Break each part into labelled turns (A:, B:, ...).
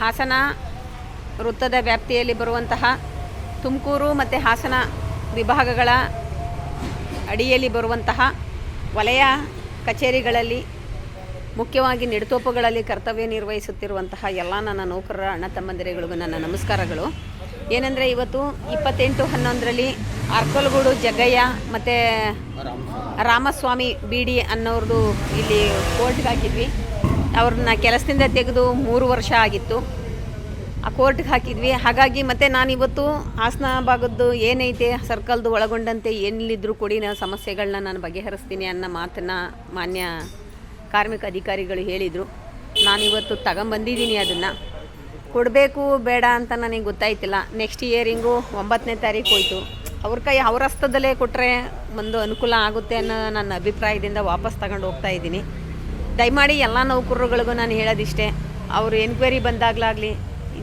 A: ಹಾಸನ ವೃತ್ತದ ವ್ಯಾಪ್ತಿಯಲ್ಲಿ ಬರುವಂತಹ ತುಮಕೂರು ಮತ್ತು ಹಾಸನ ವಿಭಾಗಗಳ ಅಡಿಯಲ್ಲಿ ಬರುವಂತಹ ವಲಯ ಕಚೇರಿಗಳಲ್ಲಿ ಮುಖ್ಯವಾಗಿ ನೆಡುತೋಪುಗಳಲ್ಲಿ ಕರ್ತವ್ಯ ನಿರ್ವಹಿಸುತ್ತಿರುವಂತಹ ಎಲ್ಲ ನನ್ನ ನೌಕರರ ಅಣ್ಣ ತಮ್ಮಂದಿರಿಗಳಿಗೂ ನನ್ನ ನಮಸ್ಕಾರಗಳು. ಏನಂದರೆ ಇವತ್ತು ಇಪ್ಪತ್ತೆಂಟು ಹನ್ನೊಂದರಲ್ಲಿ ಅರ್ಕಲ್ಗೂಡು ಜಗ್ಗಯ್ಯ ಮತ್ತು ರಾಮಸ್ವಾಮಿ. ಬಿ ಡಿ ಅನ್ನೋರ್ದು ಇಲ್ಲಿ ಕೋರ್ಟ್ಗೆ ಹಾಕಿದ್ವಿ ಅವ್ರನ್ನ ಕೆಲಸದಿಂದ ತೆಗೆದು ಮೂರು ವರ್ಷ ಆಗಿತ್ತು. ಆ ಕೋರ್ಟ್ಗೆ ಹಾಕಿದ್ವಿ. ಹಾಗಾಗಿ ಮತ್ತೆ ನಾನು ಇವತ್ತು ಹಾಸನ ಭಾಗದ್ದು ಏನೈತೆ, ಸರ್ಕಲ್ದು ಒಳಗೊಂಡಂತೆ ಏನಿಲ್ಲಿದ್ರೂ ಕೊಡಿ ನಾನು ಸಮಸ್ಯೆಗಳನ್ನ ನಾನು ಬಗೆಹರಿಸ್ತೀನಿ ಅನ್ನೋ ಮಾತನ್ನು ಮಾನ್ಯ ಕಾರ್ಮಿಕ ಅಧಿಕಾರಿಗಳು ಹೇಳಿದರು. ನಾನಿವತ್ತು ತಗೊಂಬಂದಿದ್ದೀನಿ ಅದನ್ನು. ಕೊಡಬೇಕು, ಬೇಡ ಅಂತ ನನಗೆ ಗೊತ್ತಾಯ್ತಿಲ್ಲ. ನೆಕ್ಸ್ಟ್ ಇಯರಿಂಗು ಒಂಬತ್ತನೇ ತಾರೀಕು ಹೋಯಿತು. ಅವ್ರ ಕೈ, ಅವ್ರ ಹಸ್ತದಲ್ಲೇ ಕೊಟ್ಟರೆ ಒಂದು ಅನುಕೂಲ ಆಗುತ್ತೆ ಅನ್ನೋ ನನ್ನ ಅಭಿಪ್ರಾಯದಿಂದ ವಾಪಸ್ ತಗೊಂಡು ಹೋಗ್ತಾ ಇದ್ದೀನಿ. ದಯಮಾಡಿ ಎಲ್ಲ ನೌಕರರುಗಳಿಗೂ ನಾನು ಹೇಳೋದಿಷ್ಟೇ, ಅವರು ಎನ್ಕ್ವೈರಿ ಬಂದಾಗಲಾಗಲಿ,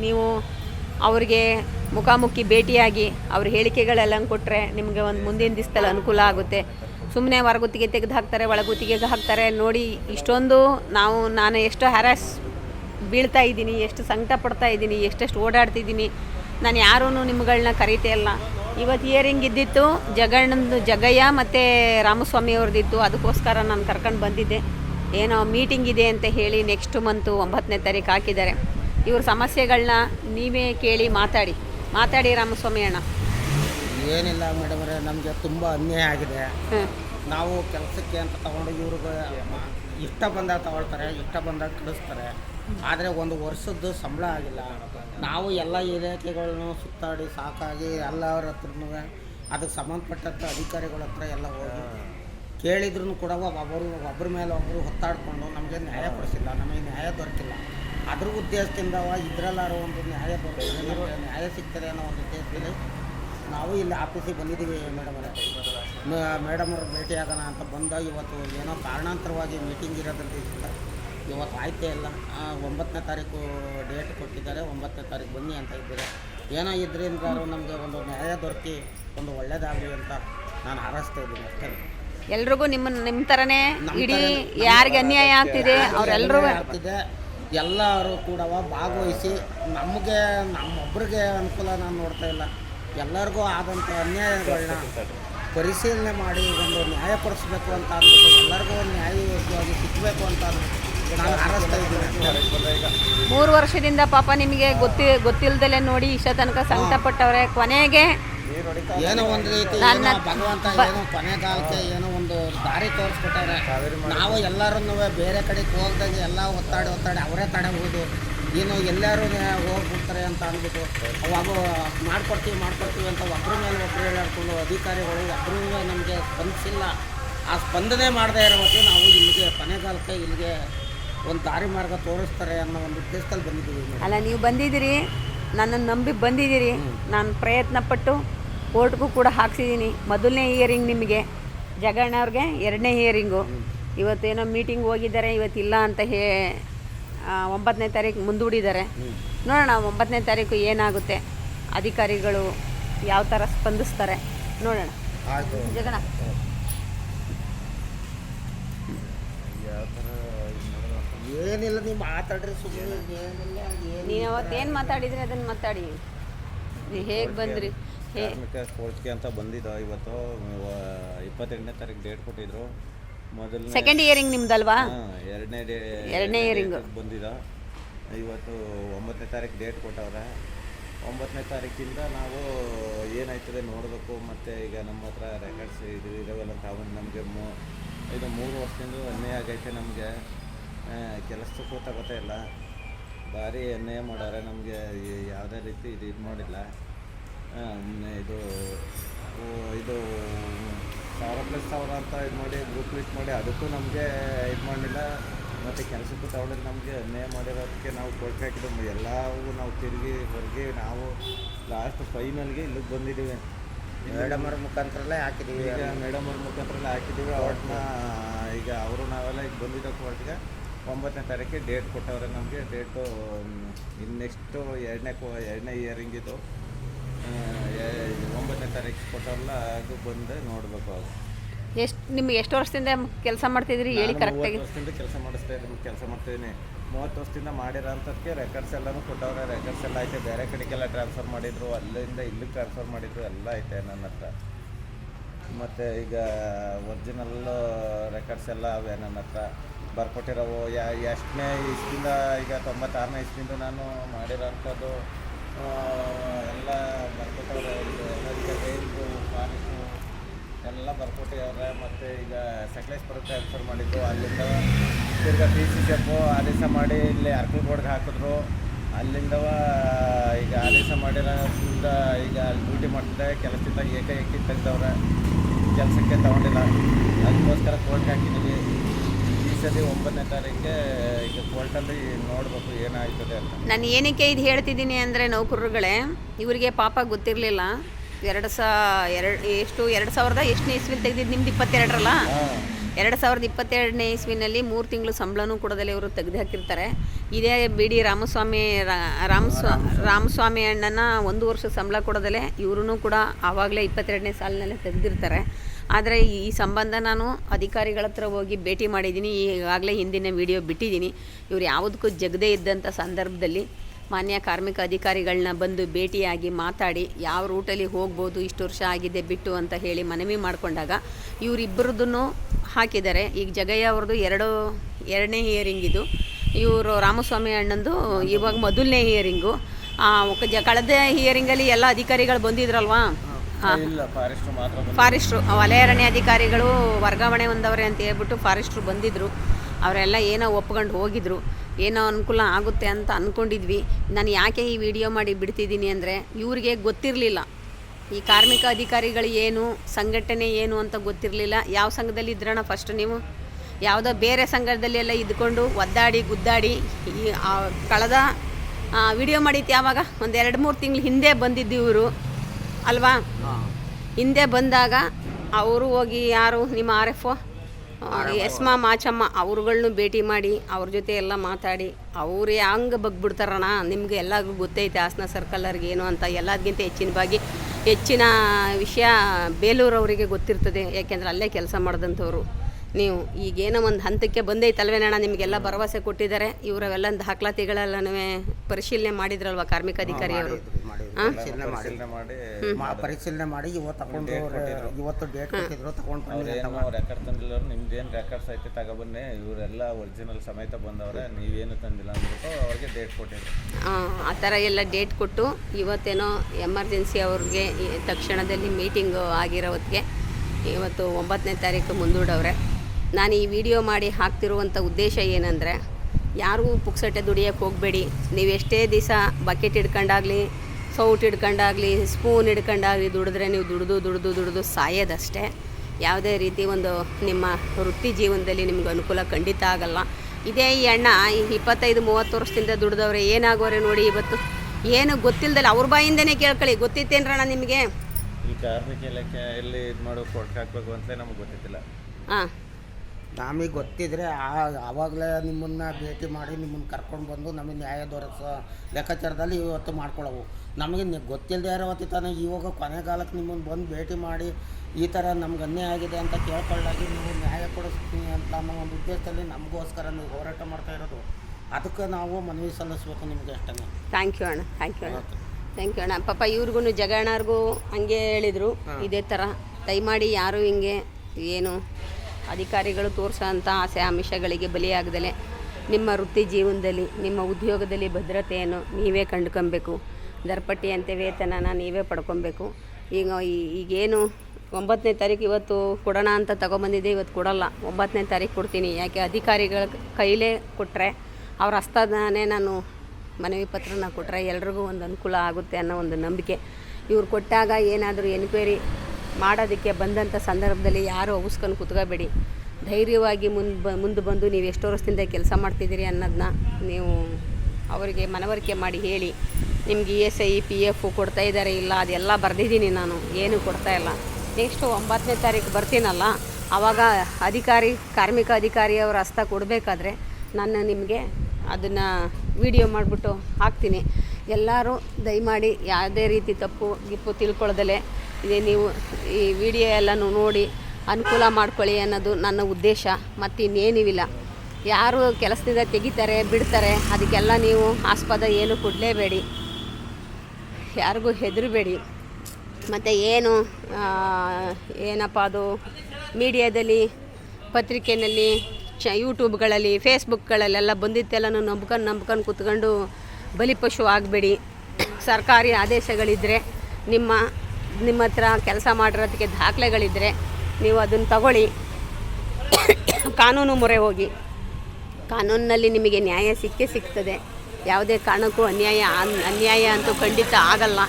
A: ನೀವು ಅವರಿಗೆ ಮುಖಾಮುಖಿ ಭೇಟಿಯಾಗಿ ಅವ್ರ ಹೇಳಿಕೆಗಳೆಲ್ಲ ಕೊಟ್ಟರೆ ನಿಮಗೆ ಒಂದು ಮುಂದಿನ ದಿವಸದಲ್ಲಿ ಅನುಕೂಲ ಆಗುತ್ತೆ. ಸುಮ್ಮನೆ ಹೊರಗುತ್ತಿಗೆ ತೆಗೆದು ಹಾಕ್ತಾರೆ ಒಳಗುತ್ತಿಗೆಗೆ ಹಾಕ್ತಾರೆ, ನೋಡಿ ಇಷ್ಟೊಂದು ನಾವು, ನಾನು ಎಷ್ಟು ಹ್ಯಾರಾಸ್ ಬೀಳ್ತಾ ಇದ್ದೀನಿ, ಎಷ್ಟು ಸಂಕಟ ಪಡ್ತಾ ಇದ್ದೀನಿ, ಎಷ್ಟೆಷ್ಟು ಓಡಾಡ್ತಿದ್ದೀನಿ, ನಾನು ಯಾರೂ ನಿಮ್ಗಳನ್ನ ಕರೀತಾ ಇಲ್ಲ. ಇವತ್ತು ಇಯರಿಂಗ್ ಇದ್ದಿತ್ತು ಜಗಣ್ಣಂದು ಜಗಯ್ಯ ಮತ್ತು ರಾಮಸ್ವಾಮಿ ಅವ್ರದ್ದಿತ್ತು, ಅದಕ್ಕೋಸ್ಕರ ನಾನು ಕರ್ಕೊಂಡು ಬಂದಿದ್ದೆ. ಏನೋ ಮೀಟಿಂಗ್ ಇದೆ ಅಂತ ಹೇಳಿ ನೆಕ್ಸ್ಟ್ ಮಂತು ಒಂಬತ್ತನೇ ತಾರೀಕು ಹಾಕಿದ್ದಾರೆ. ಇವ್ರ ಸಮಸ್ಯೆಗಳನ್ನ ನೀವೇ ಕೇಳಿ ಮಾತಾಡಿ. ಮಾತಾಡಿ ರಾಮಸ್ವಾಮಿ ಅಣ್ಣ.
B: ಏನಿಲ್ಲ ಮೇಡಮ್ ನಮಗೆ ತುಂಬ ಅನ್ಯಾಯ ಆಗಿದೆ. ನಾವು ಕೆಲಸಕ್ಕೆ ಅಂತ ತಗೊಂಡು ಇವ್ರಿಗೆ ಇಷ್ಟ ಬಂದಾಗ ತಗೊಳ್ತಾರೆ ಇಷ್ಟ ಬಂದಾಗ ಕಳಿಸ್ತಾರೆ. ಆದರೆ ಒಂದು ವರ್ಷದ್ದು ಸಂಬಳ ಆಗಿಲ್ಲ. ನಾವು ಎಲ್ಲ ಇಲಾಖೆಗಳನ್ನು ಸುತ್ತಾಡಿ ಸಾಕಾಗಿ ಎಲ್ಲರ ಹತ್ರನೂ ಅದಕ್ಕೆ ಸಂಬಂಧಪಟ್ಟಂಥ ಅಧಿಕಾರಿಗಳ ಹತ್ರ ಎಲ್ಲ ಹೋಗಿ ಕೇಳಿದ್ರು ಕೂಡ ಒಬ್ಬರು ಒಬ್ಬರ ಮೇಲೆ ಒಬ್ಬರು ಹೊತ್ತಾಡಿಕೊಂಡು ನಮಗೆ ನ್ಯಾಯ ಕೊಡಿಸಿಲ್ಲ, ನಮಗೆ ನ್ಯಾಯ ದೊರಕಿಲ್ಲ. ಅದ್ರ ಉದ್ದೇಶದಿಂದ ಇದರಲ್ಲಾರು ಒಂದು ನ್ಯಾಯ ದೊರಕಿದೆ ನ್ಯಾಯ ಸಿಗ್ತದೆ ಅನ್ನೋ ಒಂದು ಉದ್ದೇಶದಲ್ಲಿ ನಾವು ಇಲ್ಲಿ ಆಫೀಸಿಗೆ ಬಂದಿದ್ದೀವಿ ಮೇಡಮ್ ಮೇಡಮ್ ಅವ್ರು ಭೇಟಿಯಾಗೋಣ ಅಂತ ಬಂದ, ಇವತ್ತು ಏನೋ ಕಾರಣಾಂತರವಾಗಿ ಮೀಟಿಂಗ್ ಇರೋದ್ರಿಂದ ಇವತ್ತು ಆಯ್ತೇ ಇಲ್ಲ. ಒಂಬತ್ತನೇ ತಾರೀಕು ಡೇಟ್ ಕೊಟ್ಟಿದ್ದಾರೆ, ಒಂಬತ್ತನೇ ತಾರೀಕು ಬನ್ನಿ ಅಂತ ಇದ್ದಾರೆ ಏನೋ ಇದರಿಂದ ನಮಗೆ ಒಂದು ನ್ಯಾಯ ದೊರಕಿ, ಒಂದು ಒಳ್ಳೆಯದಾಗಲಿ ಅಂತ ನಾನು ಹಾರೈಸ್ತಾ ಇದ್ದೀನಿ ಅಷ್ಟೇ.
A: ಎಲ್ರಿಗೂ ನಿಮ್ಮ ನಿಮ್ಮ ಥರನೇ ಇಡೀ ಯಾರಿಗೆ ಅನ್ಯಾಯ ಆಗ್ತಿದೆ ಅವರೆಲ್ಲರೂ
B: ಆಗ್ತಿದೆ ಎಲ್ಲರೂ ಕೂಡ ಭಾಗವಹಿಸಿ ನಮಗೆ ನಮ್ಮೊಬ್ಬರಿಗೆ ಅನುಕೂಲ ನಾನು ನೋಡ್ತಾ ಇಲ್ಲ. ಎಲ್ಲರಿಗೂ ಆದಂಥ ಅನ್ಯಾಯಗಳನ್ನ ಪರಿಶೀಲನೆ ಮಾಡಿ ಒಂದು ನ್ಯಾಯ ಕೊಡಿಸ್ಬೇಕು ಅಂತ ಅಂದ್ಬಿಟ್ಟು ಎಲ್ಲರಿಗೂ ಒಂದು ನ್ಯಾಯಯುತವಾಗಿ ಸಿಕ್ಕಬೇಕು ಅಂತ ನಾನು ಹಾರೈಸ್ತಾ ಇದ್ದೀನಿ.
A: ಮೂರು ವರ್ಷದಿಂದ ಪಾಪ ನಿಮಗೆ ಗೊತ್ತಿ ಗೊತ್ತಿಲ್ಲದೆ ನೋಡಿ ಇಷ್ಟ ತನಕ ಸಂಕಟಪಟ್ಟವ್ರೆ ಕೊನೆಗೆ
B: ಏನೋ ಒಂದು ರೀತಿ
A: ಭಗವಂತ
B: ಏನೋ ಭಗವಂತ
A: ಕಾಲಕ್ಕೆ
B: ಏನೋ ಒಂದು ದಾರಿ ತೋರಿಸ್ಕೊಟ್ಟಾರೆ ನಾವು ಎಲ್ಲರೂ ಬೇರೆ ಕಡೆಗೆ ಹೋಗ್ದಾಗ ಎಲ್ಲ ಒತ್ತಾಡಿ ಒತ್ತಾಡಿ ಅವರೇ ತಡಬಹುದು ಏನು ಎಲ್ಲರೂ ಹೋಗ್ಬಿಡ್ತಾರೆ ಅಂತ ಅಂದ್ಬಿಟ್ಟು ಅವಾಗ ಮಾಡ್ಕೊಡ್ತೀವಿ ಮಾಡ್ಕೊಡ್ತೀವಿ ಅಂತ ಒಬ್ಬರ ಮೇಲೆ ಒಬ್ಬರು ಹೇಳಾಡ್ಕೊಂಡು ಅಧಿಕಾರಿಗಳು ಒಬ್ಬರೂ ನಮಗೆ ಸ್ಪಂದಿಸಿಲ್ಲ. ಆ ಸ್ಪಂದನೆ ಮಾಡದೇ ಇರೋ ನಾವು ಇಲ್ಲಿಗೆ ಕೊನೆಗಾಲಕ್ಕೆ ಇಲ್ಲಿಗೆ ಒಂದು ದಾರಿ ಮಾರ್ಗ ತೋರಿಸ್ತಾರೆ ಅನ್ನೋ ಒಂದು ಉದ್ದೇಶದಲ್ಲಿ ಬಂದಿದ್ದೀವಿ
A: ಅಲ್ಲ ನೀವು ಬಂದಿದ್ದೀರಿ. ನನ್ನನ್ನು ನಂಬಿ ಬಂದಿದ್ದೀರಿ. ನಾನು ಪ್ರಯತ್ನ ಪಟ್ಟು ಕೋರ್ಟ್ಗೂ ಕೂಡ ಹಾಕ್ಸಿದ್ದೀನಿ. ಮೊದಲನೇ ಇಯರಿಂಗ್ ನಿಮಗೆ. ಜಗಣ್ಣವ್ರಿಗೆ ಎರಡನೇ ಹಿಯರಿಂಗು ಇವತ್ತೇನೋ ಮೀಟಿಂಗ್ ಹೋಗಿದ್ದಾರೆ ಇವತ್ತಿಲ್ಲ ಅಂತ ಹೇ ಒಂಬತ್ತನೇ ತಾರೀಕು ಮುಂದೂಡಿದ್ದಾರೆ. ನೋಡೋಣ ಒಂಬತ್ತನೇ ತಾರೀಕು ಏನಾಗುತ್ತೆ. ಅಧಿಕಾರಿಗಳು ಯಾವ ಥರ ಸ್ಪಂದಿಸ್ತಾರೆ. ನೋಡೋಣ. ಜಗಣ
B: ಏನಿಲ್ಲ ನೀವು ಮಾತಾಡ್ರಿ ಸುಮ್ಮನೆ ಏನಿಲ್ಲ
A: ಅವತ್ತೇನು ಮಾತಾಡಿದ್ರಿ ಅದನ್ನು ಮಾತಾಡಿ. ನೀವು ಹೇಗೆ ಬಂದ್ರಿ?
C: ಕಾರ್ಮಿಕ ಸ್ಪೋರ್ಟ್ಸ್ಗೆ ಅಂತ ಬಂದಿದ್ದು ಇವತ್ತು ಇಪ್ಪತ್ತೆಂಟನೇ ತಾರೀಕು ಡೇಟ್ ಕೊಟ್ಟಿದ್ರು. ಮೊದಲು
A: ಸೆಕೆಂಡ್ ಇಯರಿಂಗ್ ನಿಮ್ದಲ್ವಾ?
C: ಎರಡನೇ ಡೇ
A: ಎರಡನೇ ಇಯರಿಂಗ್
C: ಬಂದಿದ್ದ ಇವತ್ತು ಒಂಬತ್ತನೇ ತಾರೀಕು ಡೇಟ್ ಕೊಟ್ಟವ್ರೆ. ಒಂಬತ್ತನೇ ತಾರೀಕಿಂದ ನಾವು ಏನಾಯ್ತದೆ ನೋಡಬೇಕು. ಮತ್ತು ಈಗ ನಮ್ಮ ಹತ್ರ ರೆಕಾರ್ಡ್ಸ್ ಇದು ಇದಾವೆಲ್ಲ ತಗೊಂಡು ನಮಗೆ ಮೂ ಇದು ಮೂರು ವರ್ಷದಿಂದ ಅನ್ಯಾಯ ಆಗೈತೆ ನಮಗೆ. ಕೆಲಸಕ್ಕೂ ತಗೋತಾ ಇಲ್ಲ. ಭಾರಿ ಅನ್ಯಾಯ ಮಾಡಾರೆ ನಮಗೆ. ಯಾವುದೇ ರೀತಿ ಇದು ಇದು ಮಾಡಿಲ್ಲ. ಇದು ಇದು ಸಾವಿರ ಪ್ಲಸ್ ಸಾವಿರ ಅಂತ ಇದು ಮಾಡಿ ಗ್ರೂಪ್ ಲಿಸ್ಟ್ ಮಾಡಿ ಅದಕ್ಕೂ ನಮಗೆ ಇದು ಮಾಡಲಿಲ್ಲ. ಮತ್ತು ಕೆಲಸಕ್ಕೂ ತಗೊಂಡಿದ್ದು ನಮಗೆ ಅನ್ಯಾಯ ಮಾಡಿರೋದಕ್ಕೆ ನಾವು ಕೊಟ್ಟು ಹಾಕಿದ್ದು ಎಲ್ಲವೂ ನಾವು ತಿರುಗಿ ಹೊರಗೆ ನಾವು ಲಾಸ್ಟ್ ಫೈನಲ್ಗೆ ಇಲ್ಲಿಗೆ ಬಂದಿದ್ದೀವಿ.
B: ಮೇಡಮ್ ಅವ್ರ ಮುಖಾಂತರಲ್ಲೇ ಹಾಕಿದ್ದೀವಿ.
C: ಈಗ ಮೇಡಮ್ ಅವ್ರ ಮುಖಾಂತರಲ್ಲೇ ಹಾಕಿದ್ದೀವಿ. ಅವ್ರನ್ನ ಈಗ ಅವರು ನಾವೆಲ್ಲ ಈಗ ಬಂದಿದ್ದಕ್ಕೆ ಕೋರ್ಟ್ಗೆ ಒಂಬತ್ತನೇ ತಾರೀಕಿಗೆ ಡೇಟ್ ಕೊಟ್ಟವ್ರೆ ನಮಗೆ. ಡೇಟು ಇನ್ನು ನೆಕ್ಸ್ಟು ಎರಡನೇ ಕೋ ಎರಡನೇ ಇಯರಿಂಗ್ ಇದು ಆ, ಎ- ಒಂಬತ್ತನೇ ತಾರೀಕು ಕೊಟ್ಟಲ್ಲ ಅದು ಬಂದು ನೋಡಬೇಕು ಅದು
A: ಎಷ್ಟು ನಿಮ್ಗೆ ಎಷ್ಟು ವರ್ಷದಿಂದ ಕೆಲಸ ಮಾಡ್ತಿದ್ರಿ ಹೇಳಿ ಕರೆಕ್ಟಾಗಿ
C: ವರ್ಷದಿಂದ ಕೆಲಸ ಮಾಡಿಸ್ತಾ ಇದ್ದೀನಿ ಕೆಲಸ ಮಾಡ್ತಿದ್ದೀನಿ. ಮೂವತ್ತು ವರ್ಷದಿಂದ ಮಾಡಿರೋಂಥದ್ದಕ್ಕೆ ರೆಕಾರ್ಡ್ಸ್ ಎಲ್ಲನೂ ಕೊಟ್ಟವ್ರೆ. ರೆಕಾರ್ಡ್ಸ್ ಎಲ್ಲ ಐತೆ ಬೇರೆ ಕಡೆಗೆಲ್ಲ ಟ್ರಾನ್ಸ್ಫರ್ ಮಾಡಿದ್ರು ಅಲ್ಲಿಂದ ಇಲ್ಲಿಗೆ ಟ್ರಾನ್ಸ್ಫರ್ ಮಾಡಿದ್ರು ಎಲ್ಲ ಐತೆ ನನ್ನ ಹತ್ರ. ಮತ್ತು ಈಗ ಒರಿಜಿನಲ್ ರೆಕಾರ್ಡ್ಸ್ ಎಲ್ಲ ಅವೆ ನನ್ನ ಹತ್ರ. ಬರ್ಕೊಟ್ಟಿರೋವು. ಯಾ ಎಷ್ಟನೇ ಇಷ್ಟಿಂದ ಈಗ ತೊಂಬತ್ತಾರನೇ ಇಸ್ದಿಂದ ನಾನು ಮಾಡಿರೋಂಥದ್ದು ಎಲ್ಲ ಬರ್ಕೊಟ್ಟವ್ರೆ ರೇಂಜು ಫಾರೆಸ್ಟು ಎಲ್ಲ ಬರ್ಕೊಟ್ಟಿದ್ದಾರೆ. ಮತ್ತು ಈಗ ಸಕಲೇಶ್ಪುರ ಟ್ರಾನ್ಸ್ಫರ್ ಮಾಡಿದ್ದು. ಅಲ್ಲಿಂದ ತಿರ್ಗ ಪಿ ಸಿ ಸೆಪ್ಪು ಆದೇಶ ಮಾಡಿ ಇಲ್ಲಿ ಅರ್ಕಲ್ ಬೋರ್ಡ್ಗೆ ಹಾಕಿದ್ರು. ಅಲ್ಲಿಂದವ ಈಗ ಆದೇಶ ಮಾಡಿರೋದ್ರಿಂದ ಈಗ ಅಲ್ಲಿ ಡ್ಯೂಟಿ ಮಾಡ್ತಿದ್ದೆ ಕೆಲಸದಿಂದ ಏಕಾಏಕಿ ತೆಗ್ದವ್ರೆ. ಕೆಲಸಕ್ಕೆ ತಗೊಂಡಿಲ್ಲ. ಅದಕ್ಕೋಸ್ಕರ ಕೋರ್ಟ್ಗೆ ಹಾಕಿದ್ದೀವಿ ಸತಿ ಒಂಬತ್ತನೇ ತಾರೀಕೆ ಈಗ ಕೋರ್ಟಲ್ಲಿ ನೋಡಬೇಕು ಏನಾಯ್ತದೆ ಅಂತ.
A: ನಾನು ಏನಕ್ಕೆ ಇದು ಹೇಳ್ತಿದ್ದೀನಿ ಅಂದರೆ ನೌಕರರುಗಳೇ ಇವರಿಗೆ ಪಾಪ ಗೊತ್ತಿರಲಿಲ್ಲ. ಎರಡು ಸಾ ಎರಡು ಎಷ್ಟು ಎರಡು ಸಾವಿರದ ಎಷ್ಟನೇ ಇಸ್ವಿಲಿ ತೆಗೆದಿದ್ದು ನಿಮ್ದು ಇಪ್ಪತ್ತೆರಡರಲ್ಲ? ಎರಡು ಸಾವಿರದ ಇಪ್ಪತ್ತೆರಡನೇ ಇಸ್ವಿನಲ್ಲಿ ಮೂರು ತಿಂಗಳು ಸಂಬಳನೂ ಕೂಡದಲ್ಲಿ ಇವರು ತೆಗೆದು ಹಾಕಿರ್ತಾರೆ. ಇದೇ ಬಿ ಡಿ ರಾಮಸ್ವಾಮಿ ರಾಮಸ್ವಾ ರಾಮಸ್ವಾಮಿ. ಅಣ್ಣನ ಒಂದು ವರ್ಷ ಸಂಬಳ ಕೊಡೋದಲ್ಲೇ ಇವ್ರೂ ಕೂಡ ಆವಾಗಲೇ ಇಪ್ಪತ್ತೆರಡನೇ ಸಾಲಿನಲ್ಲೇ ತೆಗೆದಿರ್ತಾರೆ. ಆದರೆ ಈ ಸಂಬಂಧ ನಾನು ಅಧಿಕಾರಿಗಳ ಹತ್ರ ಹೋಗಿ ಭೇಟಿ ಮಾಡಿದ್ದೀನಿ. ಈಗಾಗಲೇ ಹಿಂದಿನ ವಿಡಿಯೋ ಬಿಟ್ಟಿದ್ದೀನಿ. ಇವರು ಯಾವುದಕ್ಕೂ ಜಗದೇ ಇದ್ದಂಥ ಸಂದರ್ಭದಲ್ಲಿ ಮಾನ್ಯ ಕಾರ್ಮಿಕ ಅಧಿಕಾರಿಗಳನ್ನ ಬಂದು ಭೇಟಿಯಾಗಿ ಮಾತಾಡಿ ಯಾವ ರೂಟಲ್ಲಿ ಹೋಗ್ಬೋದು, ಇಷ್ಟು ವರ್ಷ ಆಗಿದೆ ಬಿಟ್ಟು ಅಂತ ಹೇಳಿ ಮನವಿ ಮಾಡಿಕೊಂಡಾಗ ಇವರಿಬ್ಬರದನ್ನು ಹಾಕಿದ್ದಾರೆ. ಈಗ ಜಗಯ್ಯ ಅವ್ರದ್ದು ಎರಡು, ಎರಡನೇ ಹಿಯರಿಂಗ್ ಇದು. ಇವರು ರಾಮಸ್ವಾಮಿ ಅಣ್ಣಂದು, ಇವಾಗ ಮೊದಲನೇ ಹಿಯರಿಂಗು ಕಳೆದ ಹಿಯರಿಂಗಲ್ಲಿ ಎಲ್ಲ ಅಧಿಕಾರಿಗಳು ಬಂದಿದ್ರಲ್ವಾ?
C: ಇಲ್ಲ ಫಾರೆಸ್ಟು ಮಾತ್ರ ಬಂದಿದೆ.
A: ಫಾರೆಸ್ಟ್ರು ವಲಯ ಅರಣ್ಯಾಧಿಕಾರಿಗಳು ವರ್ಗಾವಣೆ ಹೊಂದವ್ರೆ ಅಂತ ಹೇಳ್ಬಿಟ್ಟು ಫಾರೆಸ್ಟ್ರು ಬಂದಿದ್ದರು ಅವರೆಲ್ಲ ಏನೋ ಒಪ್ಕೊಂಡು ಹೋಗಿದ್ರು. ಏನೋ ಅನುಕೂಲ ಆಗುತ್ತೆ ಅಂತ ಅಂದ್ಕೊಂಡಿದ್ವಿ ನಾನು ಯಾಕೆ ಈ ವಿಡಿಯೋ ಮಾಡಿ ಬಿಡ್ತಿದ್ದೀನಿ ಅಂದರೆ ಇವ್ರಿಗೆ ಗೊತ್ತಿರಲಿಲ್ಲ. ಈ ಕಾರ್ಮಿಕ ಅಧಿಕಾರಿಗಳು ಏನು ಸಂಘಟನೆ ಏನು ಅಂತ ಗೊತ್ತಿರಲಿಲ್ಲ. ಯಾವ ಸಂಘದಲ್ಲಿ ಇದ್ರಣ ಫಸ್ಟ್ ನೀವು? ಯಾವುದೋ ಬೇರೆ ಸಂಘದಲ್ಲಿ ಎಲ್ಲ ಇದ್ಕೊಂಡು ಒದ್ದಾಡಿ ಗುದ್ದಾಡಿ ಈ ಕಳೆದ ವಿಡಿಯೋ ಮಾಡಿತ್ತು ಯಾವಾಗ? ಒಂದು ಎರಡು ಮೂರು ತಿಂಗಳು ಹಿಂದೆ ಬಂದಿದ್ದು ಇವರು. ಅಲ್ವಾ? ಹಿಂದೆ ಬಂದಾಗ ಅವರು ಹೋಗಿ ಯಾರು? ನಿಮ್ಮ ಆರ್ ಎಫ್ ಎಸ್ಮಾ ಮಾಚಮ್ಮ ಅವ್ರುಗಳ್ನು ಭೇಟಿ ಮಾಡಿ ಅವ್ರ ಜೊತೆ ಎಲ್ಲ ಮಾತಾಡಿ ಅವ್ರು ಹಂಗೆ ಬಗ್ಬಿಡ್ತಾರಣ ನಿಮಗೆ ಎಲ್ಲರಿಗೂ ಗೊತ್ತೈತೆ ಹಾಸನ ಸರ್ಕಲರ್ಗೆ ಏನು ಅಂತ. ಎಲ್ಲದಕ್ಕಿಂತ ಹೆಚ್ಚಿನ ಬಾಗಿ ಹೆಚ್ಚಿನ ವಿಷಯ ಬೇಲೂರವರಿಗೆ ಗೊತ್ತಿರ್ತದೆ. ಯಾಕೆಂದ್ರೆ ಅಲ್ಲೇ ಕೆಲಸ ಮಾಡಿದಂಥವ್ರು. ನೀವು ಈಗೇನೋ ಒಂದು ಹಂತಕ್ಕೆ ಬಂದೈತಲ್ವೇನಣ್ಣ ನಿಮಗೆಲ್ಲ ಭರವಸೆ ಕೊಟ್ಟಿದ್ದಾರೆ. ಇವರವೆಲ್ಲ ದಾಖಲಾತಿಗಳೆಲ್ಲನೂ ಪರಿಶೀಲನೆ ಮಾಡಿದ್ರಲ್ವಾ ಕಾರ್ಮಿಕ ಅಧಿಕಾರಿಯವರು ಹಾಂ?
B: ಪರಿಶೀಲನೆ ಮಾಡಿ. ಇವತ್ತು ತಗೊಂಡು ಇವತ್ತು ಡೇಟ್ ಕೊಟ್ಟಿದ್ರು ತಗೊಂಡು
C: ರೆಕಾರ್ಡ್ ತಂದಿಲ್ಲ ನಿಮ್ದೇನು ರೆಕಾರ್ಡ್ಸ್ ಐತೆ ತಗೊಬನ್ನಿ ಇವರೆಲ್ಲ ಒರಿಜಿನಲ್ ಸಮೇತ ಬಂದವ್ರೆ ನೀವೇನು ತಂದಿಲ್ಲ ಅಂದ್ಬಿಟ್ಟು ಅವ್ರಿಗೆ ಡೇಟ್ ಕೊಟ್ಟಿದ್ರು.
A: ಆ ಆ ಥರ ಎಲ್ಲ ಡೇಟ್ ಕೊಟ್ಟು ಇವತ್ತೇನೋ ಎಮರ್ಜೆನ್ಸಿ ಅವ್ರಿಗೆ ತಕ್ಷಣದಲ್ಲಿ ಮೀಟಿಂಗ್ ಆಗಿರೋ ಹೊತ್ತಿಗೆ ಇವತ್ತು ಒಂಬತ್ತನೇ ತಾರೀಕು ಮುಂದೂಡವ್ರೆ. ನಾನು ಈ ವಿಡಿಯೋ ಮಾಡಿ ಹಾಕ್ತಿರುವಂಥ ಉದ್ದೇಶ ಏನಂದರೆ ಯಾರಿಗೂ ಪುಕ್ಸಟ್ಟೆ ದುಡಿಯೋಕ್ಕೆ ಹೋಗಬೇಡಿ. ನೀವು ಎಷ್ಟೇ ದಿವಸ ಬಕೆಟ್ ಹಿಡ್ಕೊಂಡಾಗಲಿ ಸೌಟ್ ಹಿಡ್ಕೊಂಡಾಗಲಿ ಸ್ಪೂನ್ ಹಿಡ್ಕೊಂಡಾಗಲಿ ದುಡಿದ್ರೆ ನೀವು ದುಡಿದು ದುಡಿದು ದುಡಿದು ಸಾಯೋದಷ್ಟೇ. ಯಾವುದೇ ರೀತಿ ಒಂದು ನಿಮ್ಮ ವೃತ್ತಿ ಜೀವನದಲ್ಲಿ ನಿಮ್ಗೆ ಅನುಕೂಲ ಖಂಡಿತ ಆಗಲ್ಲ. ಇದೇ ಈ ಅಣ್ಣ ಈ ಇಪ್ಪತ್ತೈದು ಮೂವತ್ತು ವರ್ಷದಿಂದ ದುಡಿದವ್ರೆ ಏನಾಗೋರೆ ನೋಡಿ ಇವತ್ತು. ಏನು ಗೊತ್ತಿಲ್ಲದಲ್ಲ ಅವ್ರ ಬಾಯಿಂದನೇ ಕೇಳ್ಕೊಳ್ಳಿ. ಗೊತ್ತಿತ್ತೇನ್ರಣ್ಣ ನಿಮಗೆ?
C: ಈ ಕಾರ್ಮಿಕ ಇಲಾಖೆ ಎಲ್ಲಿ ಇದು ಮಾಡೋ ಕೊಟ್ಟು ಹಾಕಬೇಕು ಅಂತ ನಮಗೆ ಗೊತ್ತಿದ್ದಿಲ್ಲ
A: ಹಾಂ
B: ನಮಗೆ ಗೊತ್ತಿದ್ರೆ ಆ- ಆವಾಗಲೇ ನಿಮ್ಮನ್ನು ಭೇಟಿ ಮಾಡಿ ನಿಮ್ಮನ್ನು ಕರ್ಕೊಂಡು ಬಂದು ನಮಗೆ ನ್ಯಾಯ ದೊರಕಿಸೋ ಲೆಕ್ಕಾಚಾರದಲ್ಲಿ ಇವತ್ತು ಮಾಡ್ಕೊಳ್ಳವು. ನಮಗೆ ಗೊತ್ತಿಲ್ಲದೆ ಇರೋ ಹೊತ್ತಿ ತಾನೇ ಇವಾಗ ಕೊನೆಗಾಲಕ್ಕೆ ನಿಮ್ಮನ್ನು ಬಂದು ಭೇಟಿ ಮಾಡಿ ಈ ಥರ ನಮ್ಗೆ ಅನ್ಯಾಯ ಆಗಿದೆ ಅಂತ ಕೇಳ್ಕೊಳ್ಳಾಗಿ ನೀವು ನ್ಯಾಯ ಕೊಡಿಸ್ತೀನಿ ಅಂತ ಅನ್ನೋ ಒಂದು ಉದ್ದೇಶದಲ್ಲಿ ನಮಗೋಸ್ಕರ ನೀವು ಹೋರಾಟ ಮಾಡ್ತಾ ಇರೋದು. ಅದಕ್ಕೆ ನಾವು ಮನವಿ ಸಲ್ಲಿಸ್ಬೇಕು ನಿಮಗೆ ಅಷ್ಟೇ
A: ಥ್ಯಾಂಕ್ ಯು ಅಣ್ಣ ಥ್ಯಾಂಕ್ ಯು ಅಣ್ಣ. ಥ್ಯಾಂಕ್ ಯು ಅಣ್ಣ. ಪಾಪ ಇವ್ರಿಗೂ ಜಗಣ್ಣವ್ರಿಗೂ ಹಂಗೆ ಹೇಳಿದರು. ಇದೇ ಥರ ದಯಮಾಡಿ ಯಾರು ಹಿಂಗೆ ಏನು ಅಧಿಕಾರಿಗಳು ತೋರಿಸೋಂಥ ಆಸೆ ಆಮಿಷಗಳಿಗೆ ಬಲಿಯಾಗದಲೆ ನಿಮ್ಮ ವೃತ್ತಿ ಜೀವನದಲ್ಲಿ, ನಿಮ್ಮ ಉದ್ಯೋಗದಲ್ಲಿ ಭದ್ರತೆಯನ್ನು ನೀವೇ ಕಂಡುಕೊಬೇಕು. ದರ್ಪಟ್ಟಿಯಂತೆ ವೇತನನ ನೀವೇ ಪಡ್ಕೊಬೇಕು. ಈಗ ಈಗೇನು ಒಂಬತ್ತನೇ ತಾರೀಕು ಇವತ್ತು ಕೊಡೋಣ ಅಂತ ತಗೊಂಬಂದಿದ್ದೆ, ಇವತ್ತು ಕೊಡಲ್ಲ. ಒಂಬತ್ತನೇ ತಾರೀಕು ಕೊಡ್ತೀನಿ. ಯಾಕೆ ಅಧಿಕಾರಿಗಳ ಕೈಲೇ ಕೊಟ್ಟರೆ ಅವ್ರ ಹಸ್ತದಾನೇ ನಾನು ಮನವಿ ಪತ್ರನ ಕೊಟ್ಟರೆ ಎಲ್ರಿಗೂ ಒಂದು ಅನುಕೂಲ ಆಗುತ್ತೆ ಅನ್ನೋ ಒಂದು ನಂಬಿಕೆ. ಇವ್ರು ಕೊಟ್ಟಾಗ ಏನಾದರೂ ಎನ್ಕ್ವೈರಿ ಮಾಡೋದಕ್ಕೆ ಬಂದಂಥ ಸಂದರ್ಭದಲ್ಲಿ ಯಾರು ಅವಸ್ಕೊಂಡು ಕುತ್ಕೋಬೇಡಿ. ಧೈರ್ಯವಾಗಿ ಮುಂದೆ ಬ ಮುಂದೆ ಬಂದು ನೀವು ಎಷ್ಟು ವರ್ಷದಿಂದ ಕೆಲಸ ಮಾಡ್ತಿದ್ದೀರಿ ಅನ್ನೋದನ್ನ ನೀವು ಅವರಿಗೆ ಮನವರಿಕೆ ಮಾಡಿ ಹೇಳಿ. ನಿಮ್ಗೆ E S I, P F ಕೊಡ್ತಾ ಇದ್ದಾರೆ ಇಲ್ಲ ಅದೆಲ್ಲ ಬರೆದಿದ್ದೀನಿ ನಾನು, ಏನು ಕೊಡ್ತಾ ಇಲ್ಲ. ನೆಕ್ಸ್ಟು ಒಂಬತ್ತನೇ ತಾರೀಕು ಬರ್ತೀನಲ್ಲ ಆವಾಗ ಅಧಿಕಾರಿ, ಕಾರ್ಮಿಕ ಅಧಿಕಾರಿಯವರ ಹಸ್ತ ಕೊಡಬೇಕಾದ್ರೆ ನಾನು ನಿಮಗೆ ಅದನ್ನು ವಿಡಿಯೋ ಮಾಡಿಬಿಟ್ಟು ಹಾಕ್ತೀನಿ. ಎಲ್ಲರೂ ದಯಮಾಡಿ ಯಾವುದೇ ರೀತಿ ತಪ್ಪು ಗಿಪ್ಪು ತಿಳ್ಕೊಳ್ದಲೆ ಇದೇ. ನೀವು ಈ ವಿಡಿಯೋ ಎಲ್ಲನೂ ನೋಡಿ ಅನುಕೂಲ ಮಾಡ್ಕೊಳ್ಳಿ ಅನ್ನೋದು ನನ್ನ ಉದ್ದೇಶ. ಮತ್ತು ಇನ್ನೇನಿವಿಲ್ಲ ಯಾರು ಕೆಲಸದಿಂದ ತೆಗಿತಾರೆ, ಬಿಡ್ತಾರೆ, ಅದಕ್ಕೆಲ್ಲ ನೀವು ಆಸ್ಪದ ಏನು ಕೊಡಲೇಬೇಡಿ. ಯಾರಿಗೂ ಹೆದರಬೇಡಿ. ಮತ್ತು ಏನು ಏನಪ್ಪ ಅದು, ಮೀಡಿಯಾದಲ್ಲಿ ಪತ್ರಿಕೆಯಲ್ಲಿ ಚ, ಯೂಟ್ಯೂಬ್ಗಳಲ್ಲಿ, ಫೇಸ್ಬುಕ್ಗಳಲ್ಲೆಲ್ಲ ಬಂದಿದ್ದೆಲ್ಲನೂ ನಂಬ್ಕೊಂಡು ನಂಬ್ಕೊಂಡು ಕೂತ್ಕೊಂಡು ಬಲಿಪಶು ಆಗಬೇಡಿ. ಸರ್ಕಾರಿ ಆದೇಶಗಳಿದ್ದರೆ ನಿಮ್ಮ ನಿಮ್ಮ ಹತ್ರ ಕೆಲಸ ಮಾಡಿರೋದಕ್ಕೆ ದಾಖಲೆಗಳಿದ್ದರೆ ನೀವು ಅದನ್ನು ತಗೊಳ್ಳಿ. ಕಾನೂನು ಮೊರೆ ಹೋಗಿ. ಕಾನೂನಿನಲ್ಲಿ ನಿಮಗೆ ನ್ಯಾಯ ಸಿಕ್ಕೇ ಸಿಗ್ತದೆ. ಯಾವುದೇ ಕಾರಣಕ್ಕೂ ಅನ್ಯಾಯ ಅನ್- ಅನ್ಯಾಯ ಅಂತೂ ಖಂಡಿತ ಆಗಲ್ಲ.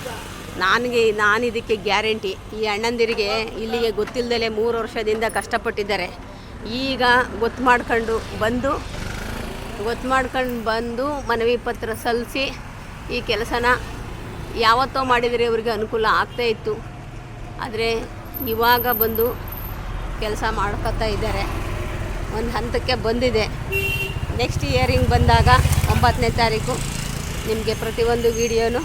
A: ನನಗೆ ನಾನು ಇದಕ್ಕೆ ಗ್ಯಾರಂಟಿ. ಈ ಅಣ್ಣಂದಿರಿಗೆ ಇಲ್ಲಿಗೆ ಗೊತ್ತಿಲ್ಲದಲೇ ಮೂರು ವರ್ಷದಿಂದ ಕಷ್ಟಪಟ್ಟಿದ್ದಾರೆ. ಈಗ ಗೊತ್ತು ಮಾಡ್ಕೊಂಡು ಬಂದು, ಗೊತ್ತು ಮಾಡ್ಕೊಂಡು ಬಂದು ಮನವಿ ಪತ್ರ ಸಲ್ಲಿಸಿ ಈ ಕೆಲಸನ ಯಾವತ್ತೋ ಮಾಡಿದರೆ ಇವರಿಗೆ ಅನುಕೂಲ ಆಗ್ತಾ ಇತ್ತು. ಆದರೆ ಇವಾಗ ಬಂದು ಕೆಲಸ ಮಾಡ್ಕೊತಾ ಇದ್ದಾರೆ. ಒಂದು ಹಂತಕ್ಕೆ ಬಂದಿದೆ. ನೆಕ್ಸ್ಟ್ ಇಯರಿಂಗ್ ಬಂದಾಗ ಒಂಬತ್ತನೇ ತಾರೀಕು ನಿಮಗೆ ಪ್ರತಿಯೊಂದು ವಿಡಿಯೋನು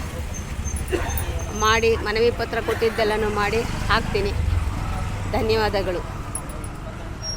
A: ಮಾಡಿ ಮನವಿ ಪತ್ರ ಕೊಟ್ಟಿದ್ದೆಲ್ಲನೂ ಮಾಡಿ ಹಾಕ್ತೀನಿ. ಧನ್ಯವಾದಗಳು.